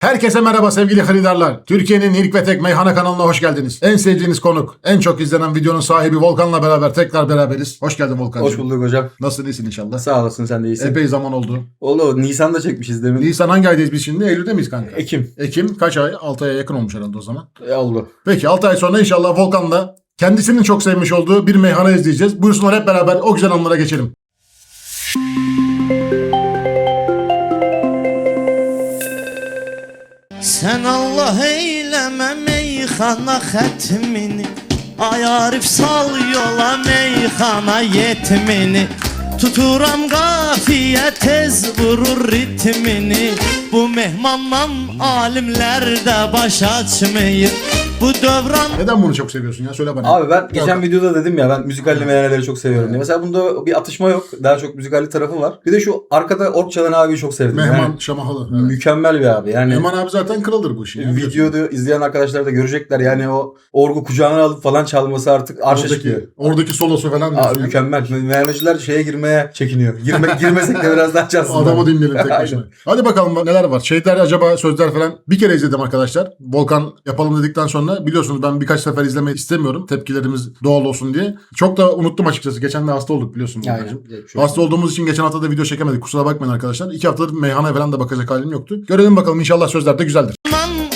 Herkese merhaba sevgili haridarlar. Türkiye'nin ilk ve tek meyhane kanalına hoş geldiniz. En sevdiğiniz konuk, en çok izlenen videonun sahibi Volkan'la beraber tekrar beraberiz. Hoş geldin Volkan'cığım. Hoş bulduk hocam. Nasılsın iyisin inşallah? Sağ olasın sen de iyisin. Epey zaman oldu. Oğlum Nisan'da çekmişiz demin. Nisan hangi aydayız biz şimdi? Eylül'de miyiz kanka? Ekim. Ekim kaç ay? 6 aya yakın olmuş herhalde o zaman. E, oldu. Peki 6 ay sonra inşallah Volkan'la kendisinin çok sevmiş olduğu bir meyhane izleyeceğiz. Buyursunlar hep beraber o güzel anlara geçelim. Sen Allah eyleme meyxana xətmini Ay Arif sal yola meyxana yetmini. Tuturam qafiyə tez vurur ritmini. Bu mehmandan alimlər də baş açmayır Bu dövran Neden bunu çok seviyorsun ya? Söyle bana. Abi ben geçen Yok. videoda dedim ya ben müzikalli meyhaneleri çok seviyorum diye. Mesela bunda bir atışma yok. Daha çok müzikalli tarafı var. Bir de şu arkada ork çalan abiyi çok sevdim. Mehman Yani Şamahalı. Evet. mükemmel bir abi. Yani Mehman abi zaten kraldır bu işin. ya. videoda izleyen arkadaşlar da görecekler. Yani o orgu kucağına alıp falan çalması artık arşa çıkıyor. Oradaki, oradaki solosu falan. Aa, diyorsun ya. mükemmel. Meyhaneciler şeye girmeye çekiniyor. Girme, girmesek de biraz daha çalsınlar. Adamı dinleyelim tek başına. Hadi bakalım neler var. Şeyler acaba sözler falan bir kere izledim arkadaşlar. Volkan yapalım dedikten sonra biliyorsunuz ben birkaç sefer izlemeyi istemiyorum. Tepkilerimiz doğal olsun diye. Çok da unuttum açıkçası. Geçen de hasta olduk biliyorsun. Aynen. Şu- Hasta olduğumuz için geçen hafta da video çekemedik. Kusura bakmayın arkadaşlar. İki haftadır meyhaneye falan da bakacak halim yoktu. Görelim bakalım inşallah sözler de güzeldir.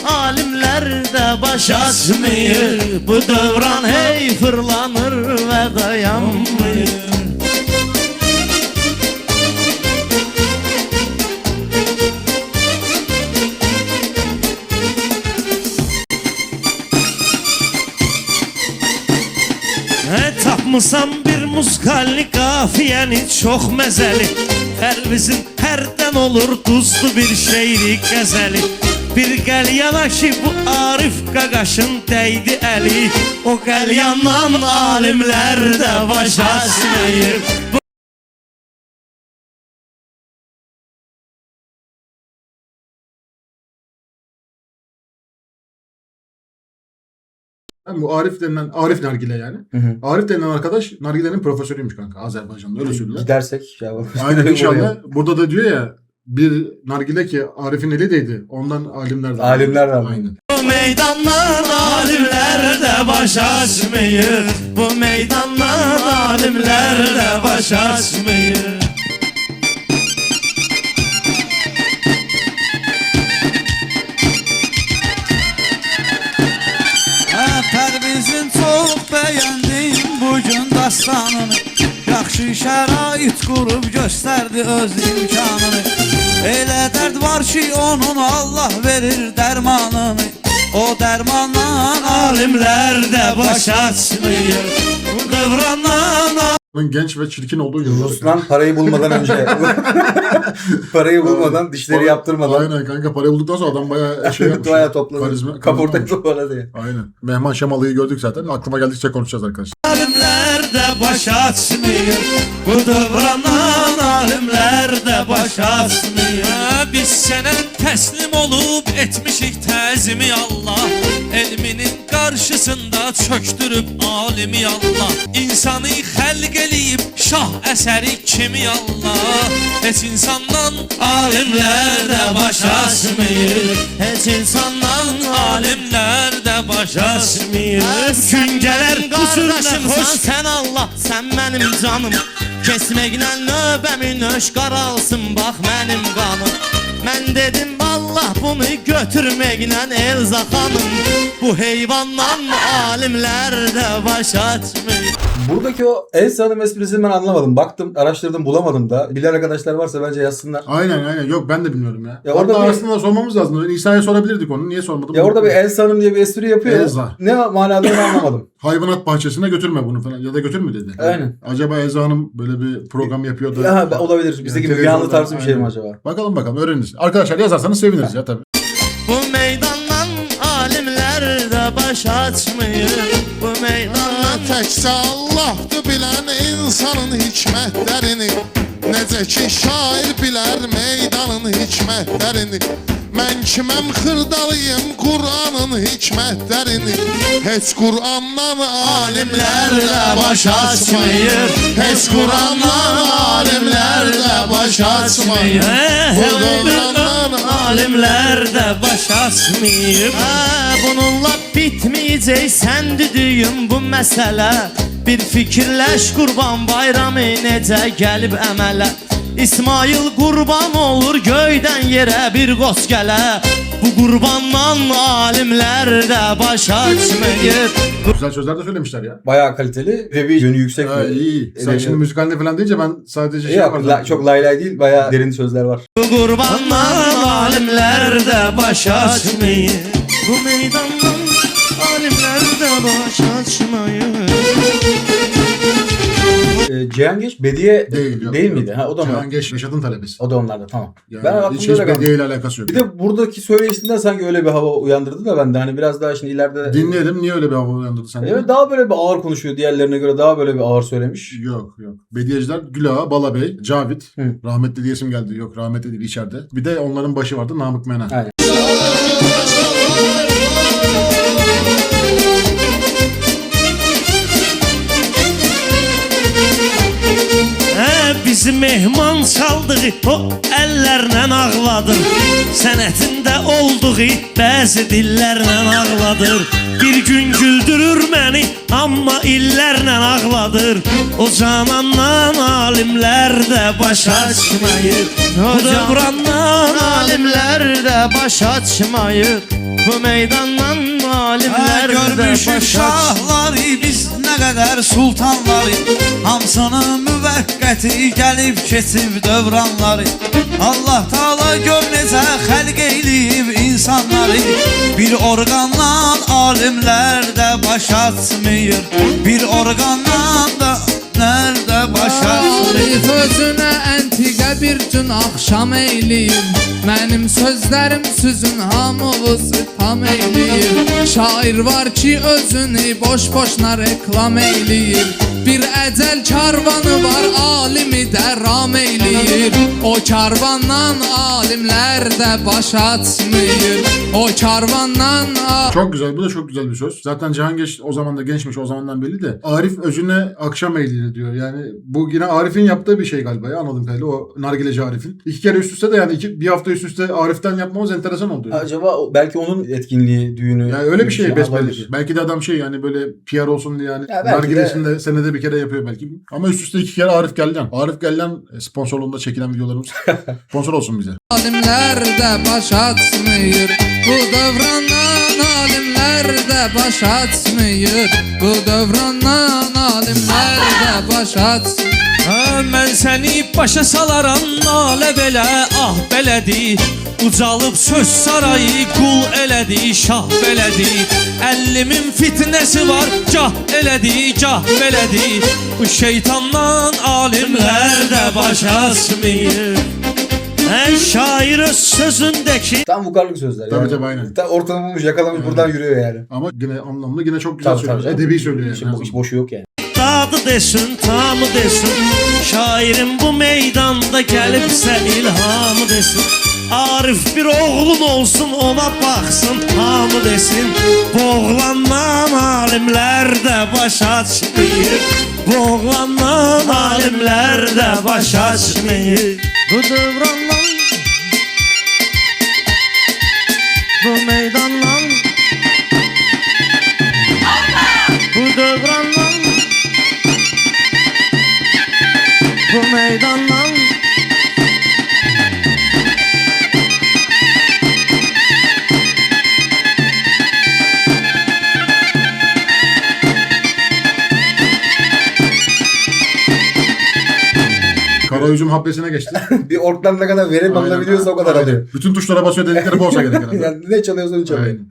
alimlər də baş açmayır Bu dövran hey fırlanır və dayanmır Tapmısan bir muskalı qafiyəni çox məzəli Pərvizin hərdən olur duzlu bir şeiri qəzəli Bir qəlyana ki bu Arif qaqaşın dəydi əli O qəlyandan alimlər də baş açmayır Yani bu Arif denilen, Arif Nargile yani. Hı hı. Arif denilen arkadaş Nargile'nin profesörüymüş kanka Azerbaycan'da öyle söylüyorlar. Gidersek. Ya, Aynen inşallah. Burada da diyor ya bir nargile ki Arif'in eli değdi. Ondan alimler de. Alimler de. Aynen. Bu meydandan alimlər də baş açmayır Bu meydandan alimlər də baş açmayır dastanını Yaxşı şərait qurub göstərdi öz imkanını Elə dərd var ki onun Allah verir dərmanını O dərmandan Alimlər də baş açmayır Bu dövrandan Bunun genç ve çirkin olduğu yıllar. Ruslan parayı bulmadan önce. parayı bulmadan, dişleri Para- yaptırmadan. Aynen kanka parayı bulduktan sonra adam bayağı şey yapmış. Bayağı topladı. Karizma, Kaportayı karizma olmuş. topladı. Aynen. Mehman Şamalı'yı gördük zaten. Aklıma geldikçe konuşacağız arkadaşlar. Də baş açmayır Bu dövrandan alimlər də baş açmayır Biz sənə təslim olub etmişik təzimi Allah. Elminin qarşısında çöktürüb alimi Allah. İnsanı xəlq eləyib şah əsəri kimi Allah? Heç insandan alimlər də baş açmayır Heç insandan alimlər də baş açmayır Gün gələr qardaşımsan sən Allah, sən mənim canım. Kesməklə növbəmi nöş qaralsın bax mənim qanım Mən dedim vallah bunu götürməklə Elza xanım Bu heyvandan alimlər də baş açmır Buradaki o el sanım esprisini ben anlamadım. Baktım, araştırdım, bulamadım da. Bilen arkadaşlar varsa bence yazsınlar. Aynen aynen. Yok ben de bilmiyorum ya. Ya orada orada bir- aslında sormamız lazım. İsa'ya sorabilirdik onu. Niye sormadım? Ya orada bir el sanım diye bir espri yapıyor. ya. Elza. Ne manada onu anlamadım. Hayvanat bahçesine götürme bunu falan. Ya da götürme dedi. Aynen. Acaba Elza Hanım böyle bir program yapıyor da. ya olabilir. Bizdeki Yani bir yanlı tarzı bir şey mi acaba? Bakalım bakalım öğreniriz. Arkadaşlar yazarsanız seviniriz ya tabii. Bu meydandan alimlər də baş açmır Bu meydandan Təkcə Allahdır bilən insanın hikmətlərini Necə ki şair bilər meydanın hikmətlərini Mən kiməm xırdalıyım Qur'anın hikmətlərini Heç Qur'andan alimlər də baş açmayır. Heç Qur'andan alimlər də baş açmayır. Bu dövrandan Alimler de baş açmayıb Hə, bununla bitməyəcək sən düdüyüm bu məsələ Bir fikirləş qurban bayramı necə gəlib əmələ İsmail qurban olur göydən yerə bir qoz gələ Bu qurbandan alimlər də baş açmayır Güzel sözler de söylemişler ya. Bayağı kaliteli ve bir yönü yüksek. Ha, bir- iyi. Sen şimdi müzikalinde falan deyince ben sadece şey Yok, yapardım. la- çok lay lay değil. Bayağı derin sözler var. Bu qurbandan alimlər də baş açmayır Bu meydandan baş Cihan Geç Bediye Değil. yok, değil yok. miydi? Ha, o da mı? Cihan Geç Reşat'ın talebesi. O da onlarda tamam. Yani ben hiç, hiç. Bediye ile alakası yok. Bir de buradaki söyleyişinden sanki öyle bir hava uyandırdı da ben de hani biraz daha şimdi ileride Dinleyelim niye öyle bir hava uyandırdı sende? Evet daha böyle bir ağır konuşuyor diğerlerine göre daha böyle bir ağır söylemiş. Yok yok. Bediyeciler Gülağa, Balabey, Cavit. Hı. Rahmetli diye isim geldi. Yok rahmetli değil içeride. Bir de onların başı vardı Namık Mena. Aynen. Hə, bizi mehman çaldığı o əllərlə ağladır Sənətində olduğu bəzi dillərlə ağladır Bir gün güldürür məni amma illərlə ağladır O canandan alimlər də baş açmayır O dövrandan Alimlər də baş açmayır Bu meydandan alimlər də baş açmayır şahları biz nə qədər sultanları Hamısının müvəqqəti gəlib keçib dövranları Allah Taala gör necə xəlq eyləyib insanları. Bir orqandan alimlər də baş açmır Bir orqandan da nerede baş açmır Arif özünə əntiqə bir gün axşam eyləyir Mənim sözlərim süzün hamınızı tam eyləyir Şair var ki özünü boş-boşuna reklam eyləyir Bir əcəl karvanı var alimi də ram eyləyir O karvandan alimlər də baş açmır O karvandan Çok güzel. Bu da çok güzel bir söz. Zaten Cihan Geç o zaman da gençmiş. O zamandan belli de. Arif özüne akşam eğledi diyor. Yani bu yine Arif'in yaptığı bir şey galiba ya anladığım kadarıyla. O nargileci Arif'in. İki kere üst üste de yani iki, bir hafta üst üste Arif'ten yapmamız enteresan oldu. Yani. Acaba belki onun etkinliği, düğünü. Yani öyle bir şey besbelli. Belki de adam şey yani böyle PR olsun diye yani Ya belki nargilesini de senede bir kere yapıyor belki. Ama üst üste iki kere Arif Gelden. Arif Gelden e, sponsorluğunda çekilen videolarımız sponsor olsun bize. Alimlər də baş açmır Bu dövrandan alimlər də baş açmır Bu dövrandan alimlər də baş Hə, mən səni başa salaram nalə belə ah belədi Ucalıb söz sarayı qul elədi şah belədi Əllimin fitnəsi var gah elədi gah belədi Bu şeytandan alimlər də baş açmayır Hər şair öz sözündəki Tam vukarlık sözler. Tabii yani. tabii, aynen. Tam ortamı bulmuş, yakalamış buradan yürüyor yani. Ama yine anlamlı yine çok güzel Tabii, söylüyor. tabii canım. Edebi söylüyor yani. İşin bo- iş boşu yok yani. Dadı desin, tamı desin. Şairin bu meydanda gəlibsə ilhamı desin. Arif bir oğlun olsun ona baxsın hamı desin. Boğlandan alimlər də baş açmayır Boğlandan alimlər də baş açmayır Bu dövrandan Bu meydandan Kara üzüm habbesine geçti. Bir orktan ne kadar verim Aynen. alabiliyorsa o kadar Aynen. alıyor. Bütün tuşlara basıyor dedikleri bu olsa gerek herhalde. yani ne çalıyorsa onu çalıyor. Aynen.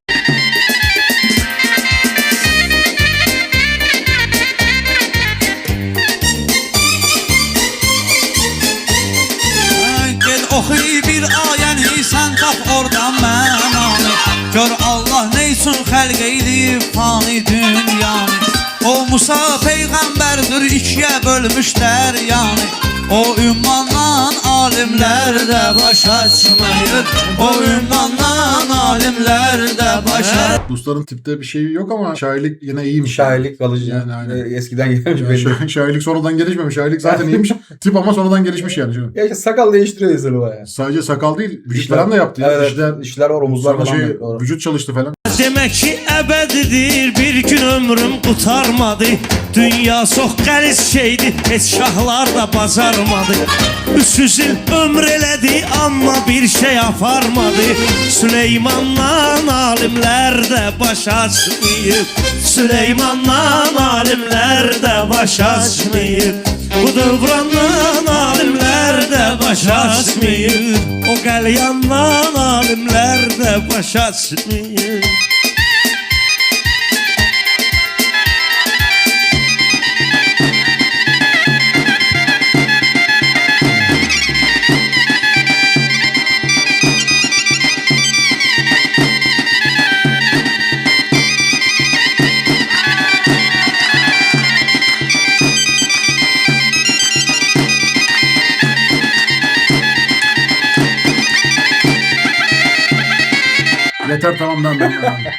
Bir ayəni sən tap oradan mənanı Gör Allah neysun xəlq eyləyib fani dünyanı O Musa peyğəmbərdir ikiyə bölmüşlər yəni O ümman alimlər də baş açmayır Oyundan alimlər də baş Rusların tipte bir şey yok ama şairlik yine iyiymiş. Şairlik kalıcı. Yani aynen. Ee, Eskiden gelmiş Yani şa- şairlik sonradan gelişmemiş. Şairlik zaten iyiymiş. Tip ama sonradan gelişmiş yani. Ya işte sakal değiştiriyor insanı bayağı. Sadece sakal değil, vücut Dişler- falan da yaptı ya. Evet, Dişler, dişler var, omuzlar falan. şey, vücut çalıştı falan. Demək ki əbədidir bir gün ömrüm qutarmadı Dünya çox qəliz şeydi. Heç şahlar da bacarmadı 300 il ömr elədi amma bir şey aparmadı. Süleymandan alimlər də baş açmayıb Süleymandan alimlər də baş açmayıb Bu də baş açmayıb O qəlyandan alimlər də baş açmayıb Yeter tamam ben ben. ben.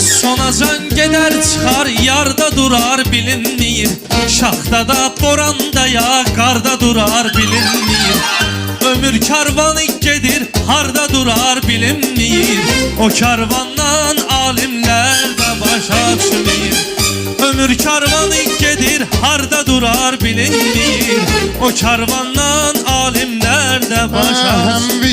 Sonacan gedər çıxar yarda durar bilinmir Şaxtada boranda ya qarda durar bilinmir Ömür karvanı gedir harda durar bilinmir O karvandan alimlər də baş açmır Ömür karvanı gedir harda durar bilinmir O karvandan alimlər də baş açmır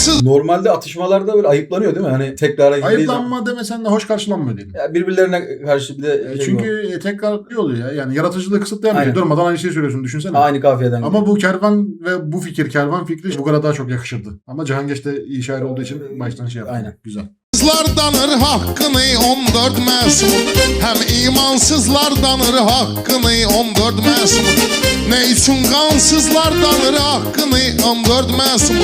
Vicdansız Normalde atışmalarda böyle ayıplanıyor değil mi? Hani tekrara zaman. Ayıplanma demesen de hoş karşılanmıyor diyelim. Ya birbirlerine karşı bir de E, şey var. Çünkü tekrar oluyor ya. Yani yaratıcılığı kısıtlayan bir şey. Aynen. Durmadan aynı şeyi söylüyorsun düşünsene. aynı kafiyeden. Ama bu kervan ve bu fikir, kervan fikri bu kadar daha çok yakışırdı. Ama Cihangir de iyi şair olduğu için baştan şey yaptı. Aynen. Güzel. Danır hakkını 14 məsum Hem imansızlar danır hakkını 14 məsum Ne için kansızlar danır hakkını 14 məsum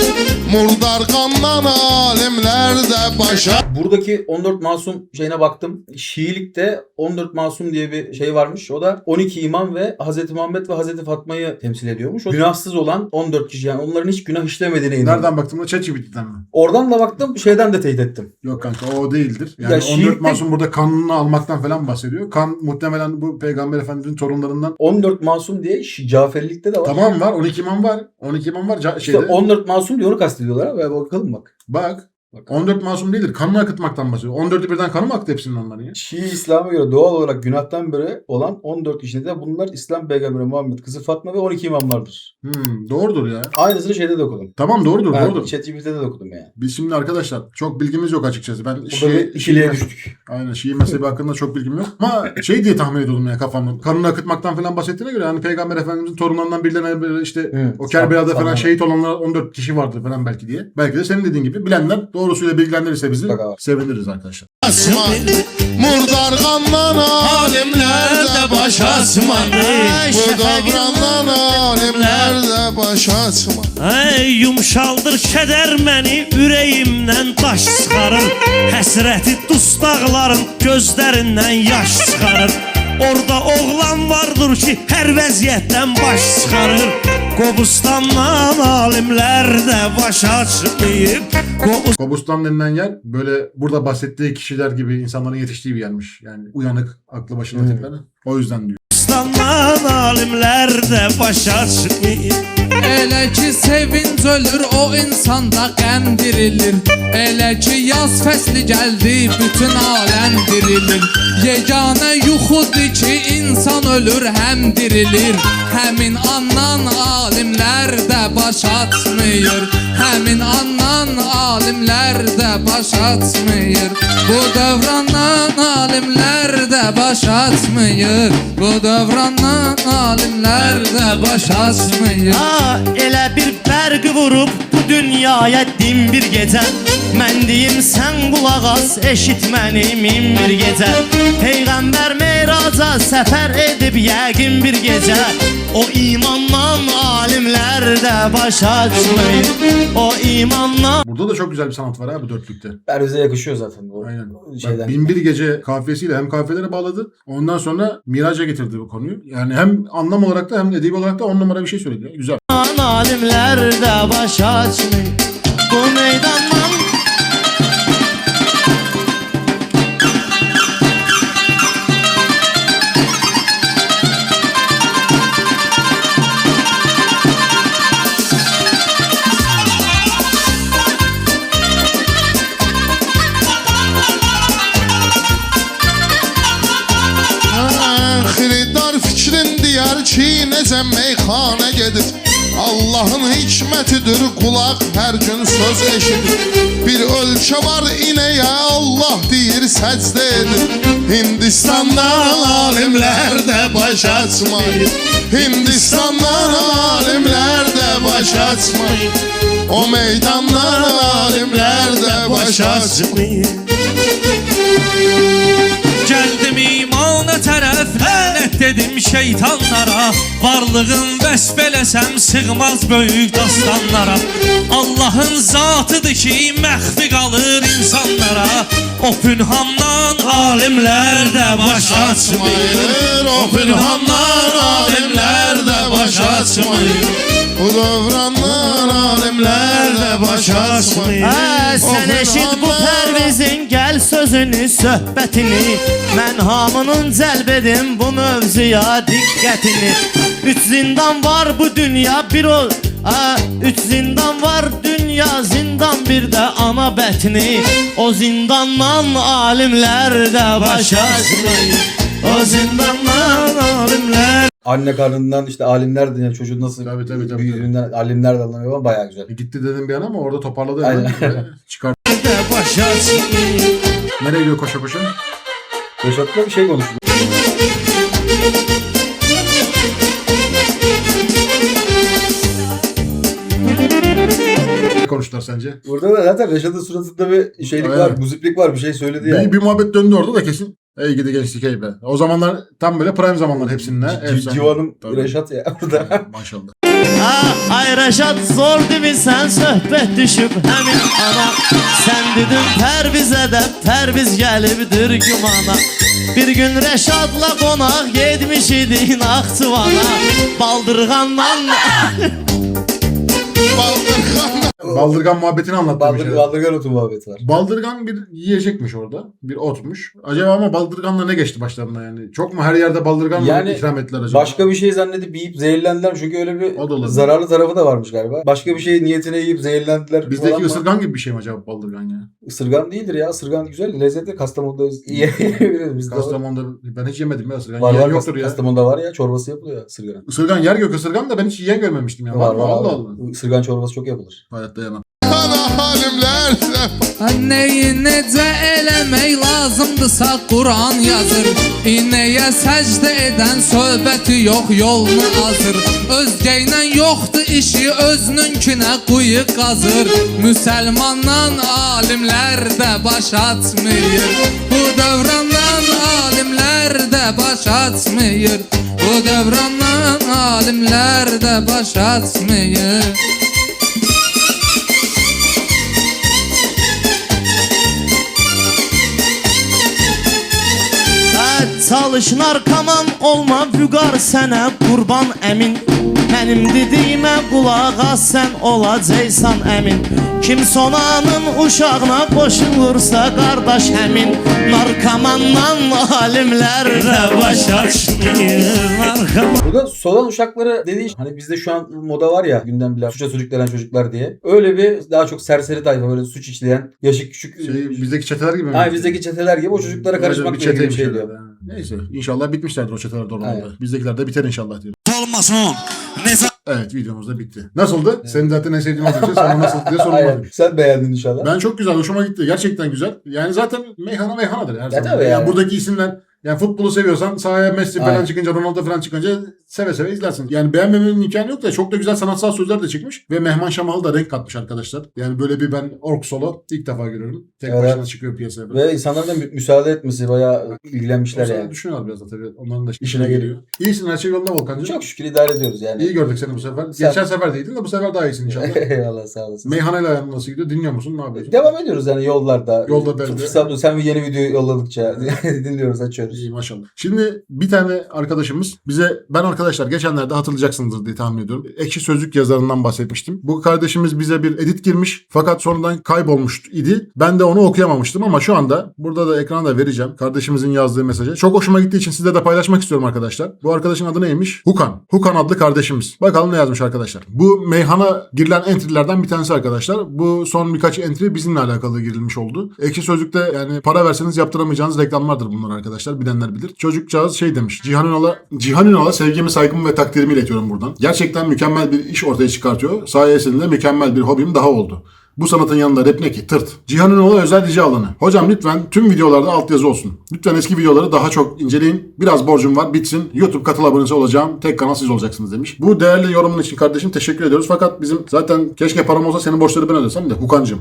Murdar kandan alimler de başa Buradaki 14 masum şeyine baktım. Şiilikte 14 masum diye bir şey varmış. O da 12 imam ve Hazreti Muhammed ve Hazreti Fatma'yı temsil ediyormuş. O günahsız olan 14 kişi yani onların hiç günah işlemediğine inanıyor. Nereden baktığımda ChatGPT'den mi? Oradan da baktım şeyden de teyit ettim. Yok kanka o değildir. Yani Ya 14 Şiilikte- masum burada kanunu almaktan falan bahsediyor. Kan muhtemelen bu Peygamber Efendimizin torunlarından 14 masum diye Şi- Caferilikte de var. Tamam var 12 imam var. 12 imam var. Ca- İşte şeyde. 14 masum diye onu kastediyorlar. Ve bakalım bak. Bak. Bak. 14 masum değildir. Kanını akıtmaktan bahsediyor. 14'ü birden kanı mı aktı hepsinin onların ya? Şii İslam'a göre doğal olarak günahtan beri olan 14 kişi de bunlar İslam peygamberi Muhammed, kızı Fatma ve 12 imamlardır. Hmm, doğrudur ya. Aynısını şeyde de okudum. Tamam doğrudur Ben doğrudur. ChatGPT'de de okudum yani. Biz şimdi arkadaşlar çok bilgimiz yok açıkçası. Ben Burada Şii, ikiliye düştük. Aynen Şii mezhebi hakkında çok bilgim yok. Ama şey diye tahmin ediyordum ya kafamda. Kanını akıtmaktan falan bahsettiğine göre hani Peygamber Efendimizin torunlarından birilerine böyle işte Hı, o Kerbela'da san- falan şehit olanlar 14 kişi vardır falan belki diye. Belki de senin dediğin gibi bilenler doğrusuyla bilgilendirirse bizi seviniriz arkadaşlar. asma. Murdar kandan alimler de baş açmadı Bu davranan alimler de baş açmadı Ey yumşaldır kədər məni ürəyimdən daş çıxarır Həsrəti dustaqların gözlərindən yaş çıxarır Orada oğlan vardır ki hər vəziyyətdən baş çıxarır Qobustandan alimlər də baş açmayıb Qobustan Kobustan denilen yer böyle burada bahsettiği kişiler gibi insanların yetiştiği bir yermiş. Yani uyanık, aklı başında Hmm. tipleri. O yüzden diyor. Alimlər də baş açmayıb Elə ki sevinc ölür o insanda qəm dirilir. Elə ki yaz fəsli gəldi bütün aləm dirilir. Yeganə yuxudur ki insan ölür həm dirilir. Həmin andan alimlər də baş açmır Həmin andan alimlər də baş açmır Bu dövrandan alimlər də baş açmır Bu dövrandan alimlər də baş açmır Ha, elə bir bərq vurub bu dünyaya din bir gecə Mən deyim sən qulaq as eşit məni min bir gecə Peyğəmbər meyraca səfər edib yəqin bir gecə O imandan alimlər də baş açmayır O imandan Burada da çok güzel bir sanat var ha bu dörtlükte. Perviz'e yakışıyor zaten bu Aynen. şeyden. Bak, Binbir Gece kafiyesiyle hem kafiyeleri bağladı. Ondan sonra Miraç'a getirdi bu konuyu. Yani hem anlam olarak da hem edebi olarak da on numara bir şey söyledi. Güzel. alimlər də baş açmayır Bu meydandan necə meyxana gedir Allahın hikmətidir qulaq hər gün söz eşidir. Bir ölkə var inəyə Allah deyir səcdə edir. Hindistandan alimlər də baş açmayır Hindistandan alimlər də baş açmayır O meydandan alimlər də baş açmayır Geldim imana tərəf lənət dedim şeytanlara Varlığın vəsfələsəm sığmaz böyük dastanlara. Allahın zatıdır ki məxfi qalır insanlara. O pünhamdan alimlər də baş açmayır. O pünhanlar alimlər də baş açmayır. Bu dövranlar alimlər də baş açmayır. Sən eşit bu pərvizin gəl sözünü, söhbətini. Mən hamının cəlb edim bu mövzuya diqqətini Üç zindan var bu dünya bir ol Hə, üç zindan var dünya zindan bir də ana bətni O zindandan alimlər də baş O zindandan alimlər Anne karnından işte alimler deniyor çocuğun nasıl Tabii, tabii, tabii, büyüdüğünden alimler de anlamıyor ama bayağı güzel. Gitti dedim bir an ama orada toparladı. Aynen. baş açmayır Nereye gidiyor koşa koşa? Reşat'la bir şey konuştuk. Ne konuştular sence? Burada da zaten Reşat'ın suratında bir şeylik Aynen. var, muziplik var bir şey söyledi yani. Bir, bir muhabbet döndü orada da kesin. Ey gidi gençlik ey be. O zamanlar tam böyle prime zamanlar hepsinin. ha, efsane. Civan'ım Tabii. Reşat ya burada. Maşallah. Ha, ay Rəşad zor bilsən söhbət düşüb həmin ana. Sən dedin Pərvizə də Pərviz gəlibdir gümana. Bir gün Rəşadla qonaq getmiş idin Axçıvana Baldırğandan Baldırxan Baldırgan muhabbetini anlattı. bir Baldır, baldırgan otu muhabbeti var. Baldırgan bir yiyecekmiş orada. Bir otmuş. Acaba ama baldırganla ne geçti başlarına yani? Çok mu her yerde baldırgan mı Yani ikram ettiler acaba? Başka bir şey zannedip yiyip zehirlendiler çünkü öyle bir zararlı tarafı da varmış galiba. Başka bir şey niyetine yiyip zehirlendiler. Bizdeki ısırgan gibi bir şey mi acaba baldırgan ya? Isırgan değildir ya. Isırgan güzel, lezzetli. Kastamonu'da yiyebiliriz. Var. Kastamonu'da ben hiç yemedim ya ısırgan. Var Yiyen var. yoktur ya. Kastamonu'da var ya. Çorbası yapılıyor ısırgan. Isırgan yer gök ısırgan da ben hiç yiyen görmemiştim ya. Var Var. Allah. Allah. Isırgan çorbası çok yapılır. Hayatta yemem. Alimlər də Neyi necə eləmək lazımdırsa Quran yazır. İnəyə səcdə edən söhbəti yox yolunu azır Özgə ilə yoxdur işi özününkinə quyu qazır Müsəlmandan alimlər də baş açmır Bu dövrandan alimlər də baş açmır Bu dövrandan alimlər də baş açmır Hə, çalış narkoman olma vüqar sənə qurban əmin Mənim dediyimə qulaq as sən olacaqsan əmin Kim sonanın uşağına qoşulursa qardaş həmin Narkomandan alimlər Narkoman Burada solan uşakları dediği hani bizde şu an moda var ya gündem bile suça sürüklenen çocuklar diye. Öyle bir daha çok serseri tayfa böyle suç işleyen yaşı küçük. Şey, bizdeki çeteler gibi mi? Ay bizdeki çeteler gibi o çocuklara ilgili bir çeteymiş şey diyor. Neyse inşallah bitmişlerdir o çeteler doğru Aynen. Bizdekiler de biter inşallah diyor. Olmasın Neza Evet videomuz da bitti. Nasıldı? Senin zaten en sevdiğin olduğu için sana nasıl diye sorulmadı. Sen beğendin inşallah. Ben çok güzel, hoşuma gitti. Gerçekten güzel. Yani zaten meyhana meyhanadır her Ya zaman. yani. yani. buradaki isimler yani futbolu seviyorsan sahaya Messi falan Aynen. çıkınca, Ronaldo falan çıkınca seve seve izlersin. Yani beğenmemenin imkanı yok da çok da güzel sanatsal sözler de çekmiş. Ve Mehman Şamalı da renk katmış arkadaşlar. Yani böyle bir ben ork solo ilk defa görüyorum. Tek Evet. başına çıkıyor piyasaya. Ve insanların da mü- müsaade etmesi bayağı ilgilenmişler yani. düşünüyorlar biraz da tabii. Onların da işine geliyor. İyisin her şey yolunda Volkan'cığım. Çok şükür idare ediyoruz yani. İyi gördük seni bu sefer. Sen- Geçen sefer de iyiydin de bu sefer daha iyisin inşallah. Eyvallah sağ olasın. Meyhaneyle ayağın nasıl gidiyor? Dinliyor musun? Ne yapıyorsun? Devam ediyoruz yani yollarda. Yolda ben de. Sen bir yeni video yolladıkça dinliyoruz, açıyoruz. İyi maşallah. Şimdi bir tane arkadaşımız bize ben arkadaşlar geçenlerde hatırlayacaksınızdır diye tahmin ediyorum. Ekşi Sözlük yazarından bahsetmiştim. Bu kardeşimiz bize bir edit girmiş fakat sonradan kaybolmuş idi. Ben de onu okuyamamıştım ama şu anda burada da ekrana da vereceğim. Kardeşimizin yazdığı mesajı. Çok hoşuma gittiği için size de paylaşmak istiyorum arkadaşlar. Bu arkadaşın adı neymiş? Hukan. Hukan adlı kardeşimiz. Bakalım ne yazmış arkadaşlar. Bu meyhana girilen entry'lerden bir tanesi arkadaşlar. Bu son birkaç entry bizimle alakalı girilmiş oldu. Ekşi Sözlük'te yani para verseniz yaptıramayacağınız reklamlardır bunlar arkadaşlar. Bilenler bilir. Çocukcağız şey demiş. Cihan Ünal'a Cihan Ünal'a sevgimi, saygımı ve takdirimi iletiyorum buradan. Gerçekten mükemmel bir iş ortaya çıkartıyor. Sayesinde mükemmel bir hobim daha oldu. Bu sanatın yanında rap ne ki? Tırt. Cihan Ünal'a özel rica alanı. Hocam lütfen tüm videolarda altyazı olsun. Lütfen eski videoları daha çok inceleyin. Biraz borcum var bitsin. YouTube katıl abonesi olacağım. Tek kanal siz olacaksınız demiş. Bu değerli yorumun için kardeşim teşekkür ediyoruz. Fakat bizim zaten keşke param olsa senin borçları ben ödesem de Hukancım.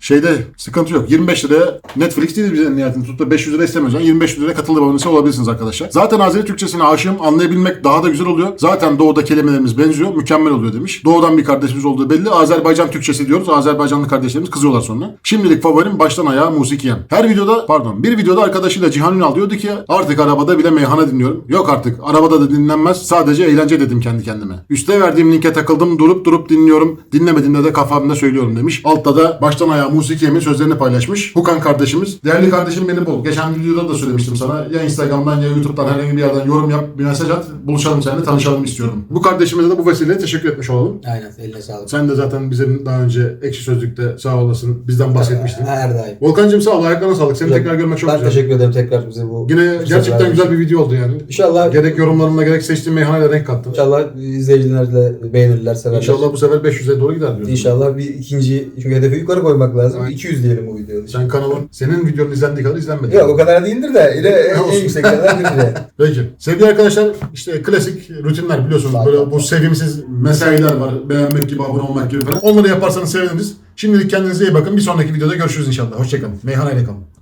Şeyde sıkıntı yok. 25 liraya Netflix değil bize nihayetinde tutup da 500 lira istemiyoruz. Yani 25 liraya katıl abonesi olabilirsiniz arkadaşlar. Zaten Azeri Türkçesine aşığım. Anlayabilmek daha da güzel oluyor. Zaten doğuda kelimelerimiz benziyor. Mükemmel oluyor demiş. Doğudan bir kardeşimiz olduğu belli. Azerbaycan Türkçesi diyoruz. Azerbaycanlı kardeşlerimiz kızıyorlar sonra. Şimdilik favorim baştan ayağa musikiyen. Her videoda pardon bir videoda arkadaşıyla Cihan Ünal diyordu ki artık arabada bile meyhana dinliyorum. Yok artık arabada da dinlenmez. Sadece eğlence dedim kendi kendime. Üste verdiğim linke takıldım. Durup durup dinliyorum. Dinlemediğimde de kafamda söylüyorum demiş. Altta da baştan ayağa musikiyemin sözlerini paylaşmış. Hukan kardeşimiz. Değerli kardeşim beni bul. Geçen videoda da söylemiştim sana. Ya Instagram'dan ya YouTube'dan herhangi bir yerden yorum yap. Bir mesaj at. Buluşalım seninle tanışalım istiyorum. Bu kardeşimize de bu vesileyle teşekkür etmiş olalım. Aynen eline sağlık. Sen de zaten bizim daha önce Ekşi Sözlük'te sağ olasın bizden bahsetmiştin. Her daim. Volkan'cığım sağ ol. Ayaklarına sağlık. Seni tekrar görmek çok ben güzel. teşekkür ederim tekrar bize bu. Yine gerçekten güzel bir video oldu yani. İnşallah Gerek yorumlarına gerek seçtiğin meyhaneyle renk kattın. İnşallah izleyiciler de beğenirler, severler. İnşallah bu sefer 500'e doğru gider diyorsun. İnşallah bir ikinci çünkü hedefi yukarı koymak lazım. Aynen. 200 diyelim bu videoda. Sen kanalın, senin videonun izlendiği kadar izlenmedi. Yok o kadar değildir de yine en, de. Peki. Sevgili arkadaşlar işte klasik rutinler biliyorsunuz. Zaten. Böyle bu sevimsiz mesailer var. Beğenmek gibi, abone olmak gibi falan. Onları yaparsanız seviniriz. Şimdilik kendinize iyi bakın. Bir sonraki videoda görüşürüz inşallah. Hoşçakalın. Meyhaneyle kalın.